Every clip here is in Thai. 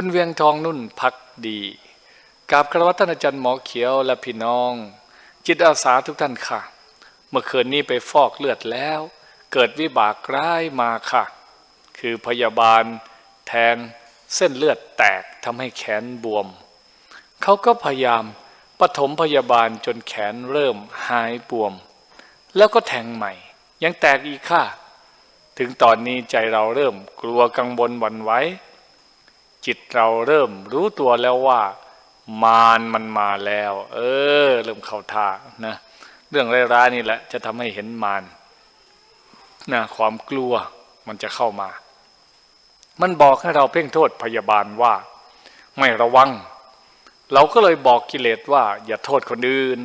คุณเวียงทองนุ่นพักดีกราบคารวะท่านอาจารย์หมอเขียวและพี่น้อง จิตอาสาทุกท่านค่ะ เมื่อคืนนี้ไปฟอกเลือดแล้ว เกิดวิบากร้ายมาค่ะ คือพยาบาลแทงเส้นเลือดแตกทำให้แขนบวม เขาก็พยายามปฐมพยาบาลจนแขนเริ่มหายบวม แล้วก็แทงใหม่ ยังแตกอีกค่ะ ถึงตอนนี้ใจเราเริ่มกลัวกังวลหวั่นไหว จิตเราเริ่มรู้ตัวแล้วว่า มารมันมาแล้ว เออ เริ่มเข้าท่านะเรื่องร้ายๆนี่แหละ จะทำให้เห็นมารนะความกลัวมันจะเข้ามา มันบอกให้เราเพ่งโทษพยาบาลว่า ไม่ระวัง เราก็เลยบอกกิเลสว่า อย่าโทษคนอื่น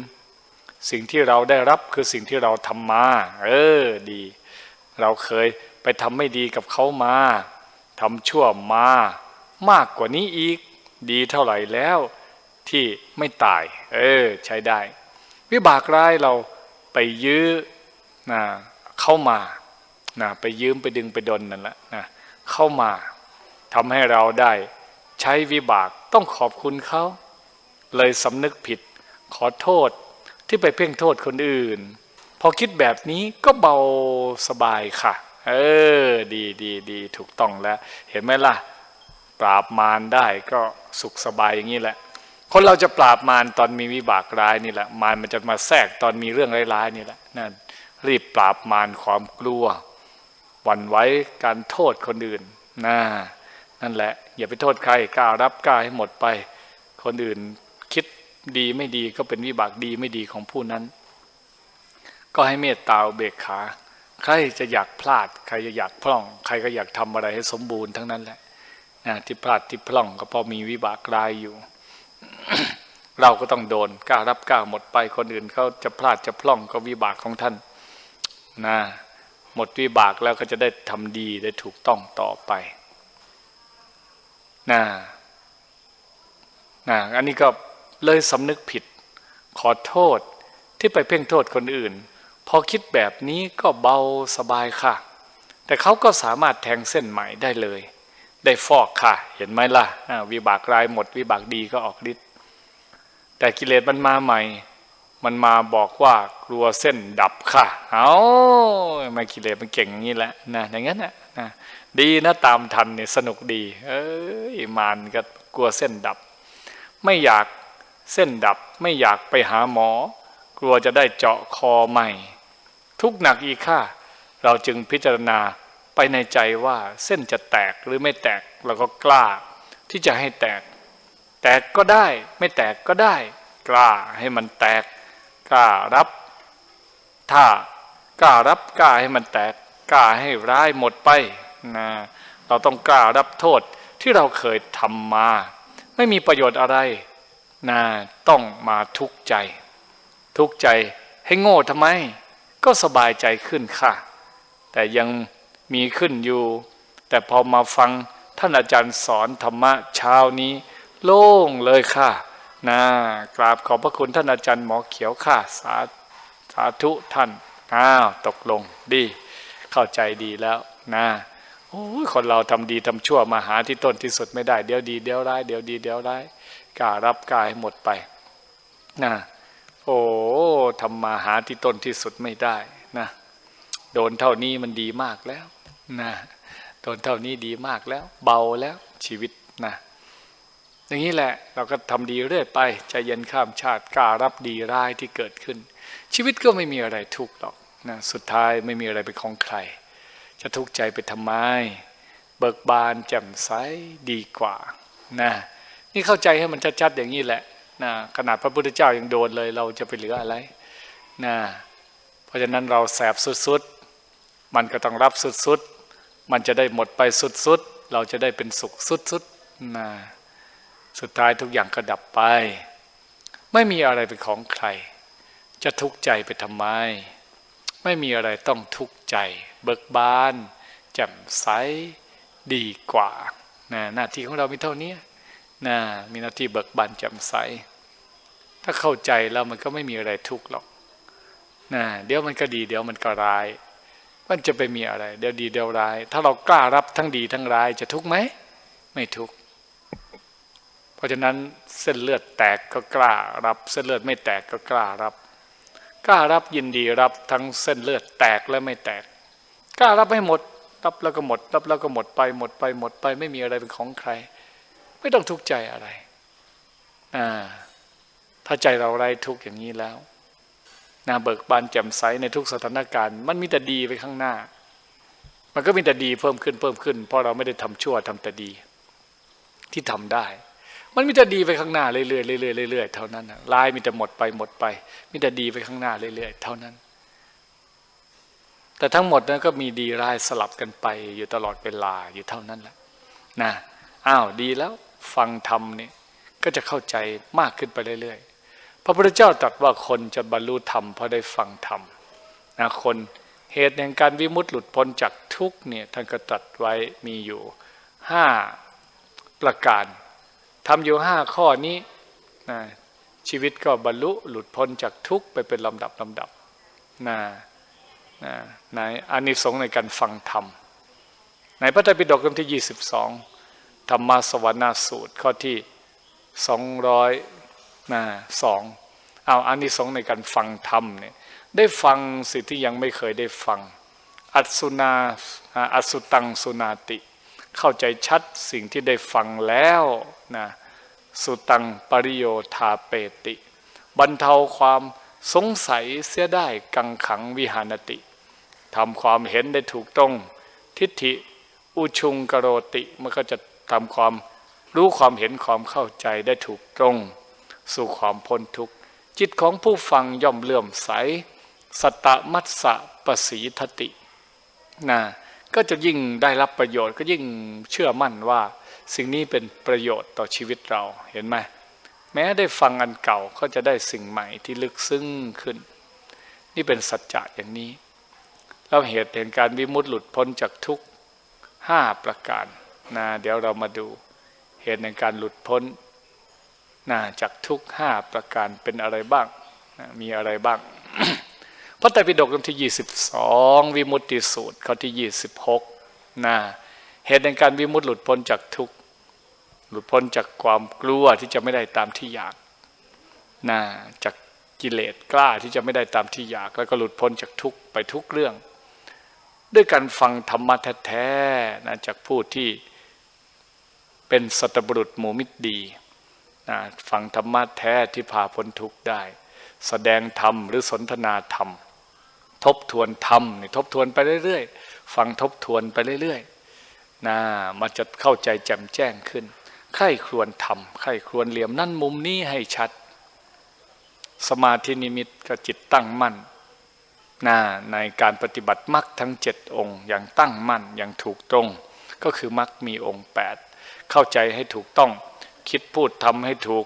สิ่งที่เราได้รับคือสิ่งที่เราทำมา เออดี เราเคยไปทำไม่ดีกับเขามาทำชั่วมา มากกว่านี้อีก ดีเท่าไหร่แล้วที่ไม่ตาย เออ ใช้ได้ วิบากร้ายเราไปยื้อนะเข้ามานะไปยืมไปดึงไปดนนั่นแหละนะเข้ามาทำให้เราได้ใช้วิบากต้องขอบคุณเขาเลยสำนึกผิดขอโทษที่ไปเพ่งโทษคนอื่น พอคิดแบบนี้ก็เบาสบายค่ะ เออ ดีดีดีถูกต้องแล้ว เห็นไหมล่ะ ปราบมารได้ก็สุขสบายอย่างนี้แหละ คนเราจะปราบมารตอนมีวิบากร้ายนี่แหละ มารมันจะมาแทรกตอนมีเรื่องร้ายๆนี่แหละนั่นรีบปราบมารความกลัวหวั่นไหวการโทษคนอื่นน่านั่นแหละ อย่าไปโทษใครกล้ารับกล้าให้หมดไป คนอื่นคิดดีไม่ดีก็เป็นวิบากดีไม่ดีของผู้นั้น ก็ให้เมตตาเบกขา ใครจะอยากพลาด ใครจะอยากพร่อง ใครก็อยากทำอะไรให้สมบูรณ์ทั้งนั้นแหละ นะที่พลาดที่พร่องก็พราะมีวิบากรายอยู่ เราก็ต้องโดนกล้ารับกล้าหมดไปคนอื่นเขาจะพลาดจะพร่องก็วิบากของท่านนะหมดวิบากแล้วก็จะได้ทำดีได้ถูกต้องต่อไปนะนะอันนี้ก็เลยสำนึกผิด ขอโทษที่ไปเพ่งโทษคนอื่น พอคิดแบบนี้ก็เบาสบายค่ะ แต่เขาก็สามารถแทงเส้นใหม่ได้เลย ได้ฟอกค่ะ เห็นไหมล่ะวิบากรายหมด วิบากดีก็ออกฤทธิ์แต่กิเลสมันมาใหม่ มันมาบอกว่ากลัวเส้นดับค่ะ เอาม่กิเลสมันเก่งอย่างนี้แหละนะอย่างนั้นนะนะดีนะตามทันเนี่ยสนุกดี เอ้ยมานก็กลัวเส้นดับ ไม่อยากเส้นดับไม่อยากไปหาหมอ กลัวจะได้เจาะคอใหม่ ทุกหนักอีกค่ะ เราจึงพิจารณา ไปในใจว่าเส้นจะแตกหรือไม่แตกเราก็กล้า ที่จะให้แตก แตกก็ได้ไม่แตกก็ได้ กล้าให้มันแตก กล้ารับ ถ้ากล้ารับกล้าให้มันแตก กล้าให้ร้ายหมดไปนะเราต้องกล้ารับโทษที่เราเคยทำมา ไม่มีประโยชน์อะไรนะต้องมาทุกข์ใจ ทุกข์ใจให้โง่ทำไม ก็สบายใจขึ้นค่ะ แต่ยัง มีขึ้นอยู่ แต่พอมาฟังท่านอาจารย์สอนธรรมะเช้านี้ โล่งเลยค่ะนะกราบขอบพระคุณท่านอาจารย์หมอเขียวค่ะสาสาธุท่านอ้าวตกลงดี เข้าใจดีแล้วนะโอ้คนเราทำดีทำชั่วมาหาที่ต้นที่สุดไม่ได้ เดี๋ยวดีเดี๋ยวร้ายเดี๋ยวดีเดี๋ยวร้ายกล้ารับกายหมดไปนะโอ้ทำมาหาที่ต้นที่สุดไม่ได้นะโดนเท่านี้มันดีมากแล้ว นะโดนเท่านี้ดีมากแล้ว เบาแล้วชีวิตนะอย่างนี้แหละเราก็ทำดีเรื่อยไปใจเย็นข้ามชาติกล้ารับดีร้ายที่เกิดขึ้น ชีวิตก็ไม่มีอะไรทุกข์หรอกนะสุดท้ายไม่มีอะไรเป็นของใคร จะทุกข์ใจไปทำไม เบิกบานแจ่มใสดีกว่านะนี่เข้าใจให้มันชัดๆอย่างนี้แหละนะขนาดพระพุทธเจ้ายังโดนเลย เราจะไปเหลืออะไรนะเพราะฉะนั้นเราแสบสุดๆ มันก็ต้องรับสุดๆ มันจะได้หมดไปสุดๆ เราจะได้เป็นสุขสุดๆนะสุดท้ายทุกอย่างก็ดับไป ไม่มีอะไรเป็นของใคร จะทุกข์ใจไปทำไม ไม่มีอะไรต้องทุกข์ใจ เบิกบานแจ่มใสดีกว่านะหน้าที่ของเรามีเท่านี้นะมีหน้าที่เบิกบานแจ่มใส ถ้าเข้าใจแล้วมันก็ไม่มีอะไรทุกข์หรอกนะเดี๋ยวมันก็ดี เดี๋ยวมันก็ร้าย มันจะไปมีอะไร เดี๋ยวดีเดี๋ยวร้าย ถ้าเรากล้ารับทั้งดีทั้งร้ายจะทุกข์ไหมไม่ทุกข์ราะฉะนั้นเส้นเลือดแตกก็กล้ารับ เส้นเลือดไม่แตกก็กล้ารับ กล้ารับยินดีรับทั้งเส้นเลือดแตกและไม่แตก กล้ารับให้หมด รับแล้วก็หมด รับแล้วก็หมดไปหมดไปหมดไปไม่มีอะไรเป็นของใคร ไม่ต้องทุกข์ใจอะไรอ่าถ้าใจเราไร้ทุกข์อย่างนี้แล้ว นาเบิกบานแจ่มใสในทุกสถานการณ์ มันมีแต่ดีไปข้างหน้า มันก็มีแต่ดีเพิ่มขึ้นเพิ่มขึ้น เพราะเราไม่ได้ทำชั่วทำแต่ดี ที่ทำได้ มันมีแต่ดีไปข้างหน้าเรื่อยๆเรื่อยๆเรื่อยๆเท่านั้นลายมีแต่หมดไปหมดไป มีแต่ดีไปข้างหน้าเรื่อยๆเท่านั้น แต่ทั้งหมดนั้นก็มีดีร้ายสลับกันไป อยู่ตลอดเวลาอยู่เท่านั้นแหละนะอ้าวดีแล้วฟังธรรมนี่ก็จะเข้าใจมากขึ้นไปเรื่อยๆ พระพุทธเจ้าตรัสว่าคนจะบรรลุธรรมเพราะได้ฟังธรรมนะคนเหตุแห่งการวิมุตติหลุดพ้นจากทุกเนี่ยท่านก็ตรัสไว้มีอยู่ห้าประการทำอยู่ห้าข้อนี้นะชีวิตก็บรรลุหลุดพ้นจากทุกไปเป็นลำดับลำดับนะนะในอานิสงส์ในการฟังธรรม ในพระไตรปิฎกเล่มที่ 22 ธรรมสวรรณสูตรข้อที่ 200 นะสองเอาอานิสงส์ในการฟังธรรมเนี่ยได้ฟังสิ่งที่ยังไม่เคยได้ฟัง อัศสุนาอัศสุตังสุนาติ เข้าใจชัดสิ่งที่ได้ฟังแล้วนะสุตังปริโยธาเปติ บรรเทาความสงสัยเสียได้กังขังวิหานติทำความเห็นได้ถูกต้อง ทิฏฐิ อุชุงกโรติ มันก็จะทำความรู้ความเห็นความเข้าใจได้ถูกตรง สู่ความพ้นทุกข์จิตของผู้ฟังย่อมเลื่อมใสสตมัสสะปสีทตินะก็จะยิ่งได้รับประโยชน์ก็ยิ่งเชื่อมั่นว่า สิ่งนี้เป็นประโยชน์ต่อชีวิตเราเห็นไหมแม้ได้ฟังอันเก่าก็จะได้สิ่งใหม่ที่ลึกซึ้งขึ้น นี่เป็นสัจจะอย่างนี้แล้วเหตุแห่งการวิมุตติหลุดพ้นจากทุกข์ห้าประการนะเดี๋ยวเรามาดูเหตุแห่งการหลุดพ้น นะจากทุกห้าประการเป็นอะไรบ้างนะมีอะไรบ้าง พระไตรปิฎกเล่มที่ 22 วิมุตติสูตรข้อที่ 26นะเหตุแห่งการวิมุตติหลุดพ้นจากทุกหลุดพ้นจากความกลัวที่จะไม่ได้ตามที่อยากนะจากกิเลสกล้าที่จะไม่ได้ตามที่อยาก แล้วก็หลุดพ้นจากทุกไปทุกเรื่อง ด้วยการฟังธรรมะแท้ๆนะจากผู้ที่เป็นสัตบุรุษหมูมิตรดี นะฟังธรรมะแท้ที่พาพ้นทุกข์ได้ แสดงธรรมหรือสนทนาธรรม ทบทวนธรรมนี่ทบทวนไปเรื่อยๆ ฟังทบทวนไปเรื่อยๆนะมันจะเข้าใจแจ่มแจ้งขึ้นใคร่ครวญธรรมใคร่ครวญเหลี่ยมนั่นมุมนี้ให้ชัด สมาธินิมิตก็จิตตั้งมั่นนะในการปฏิบัติมรรคทั้งเจ็ดองค์อย่างตั้งมั่นอย่างถูกตรง ก็คือมรรคมีองค์แปดเข้าใจให้ถูกต้อง คิดพูดทำให้ถูก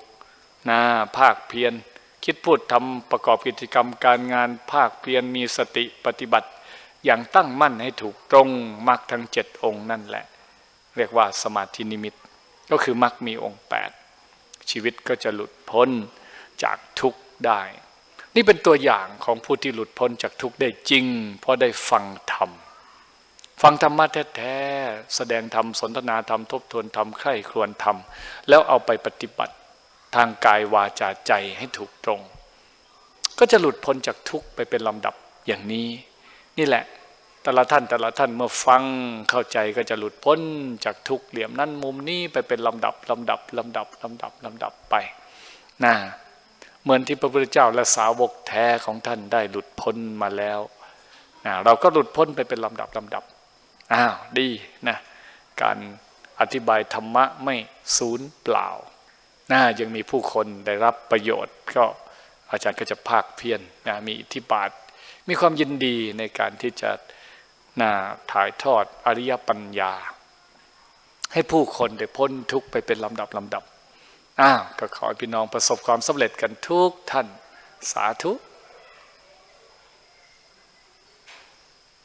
นะภาคเพียรคิดพูดทำประกอบกิจกรรมการงานภาคเพียรมีสติปฏิบัติ อย่างตั้งมั่นให้ถูกตรงมรรคทั้งเจ็ดองค์นั่นแหละ เรียกว่าสมาธินิมิต ก็คือมรรคมีองค์แปดชีวิตก็จะหลุดพ้นจากทุกข์ได้ นี่เป็นตัวอย่างของผู้ที่หลุดพ้นจากทุกข์ได้จริง เพราะได้ฟังธรรม ฟังธรรมะแท้ๆแสดงธรรมสนทนาธรรมทบทวนธรรมใคร่ครวญธรรม แล้วเอาไปปฏิบัติทางกายวาจาใจให้ถูกตรง ก็จะหลุดพ้นจากทุกข์ไปเป็นลำดับอย่างนี้ นี่แหละแต่ละท่านแต่ละท่านเมื่อฟังเข้าใจก็จะหลุดพ้นจากทุกข์เหลี่ยมนั้นมุมนี้ไปเป็นลำดับลำดับลำดับลำดับลำดับไปนะเหมือนที่พระพุทธเจ้าและสาวกแท้ของท่านได้หลุดพ้นมาแล้วนะเราก็หลุดพ้นไปเป็นลำดับลำดับ อ้าวดีนะการอธิบายธรรมะไม่ศูนย์เปล่านะยังมีผู้คนได้รับประโยชน์ ก็อาจารย์ก็จะภาคเพียรนะมีอิทธิบาท มีความยินดีในการที่จะนะถ่ายทอดอริยปัญญา ให้ผู้คนได้พ้นทุกข์ไปเป็นลำดับลำดับอ้าวก็ขอพี่น้องประสบความสำเร็จกันทุกท่านสาธุ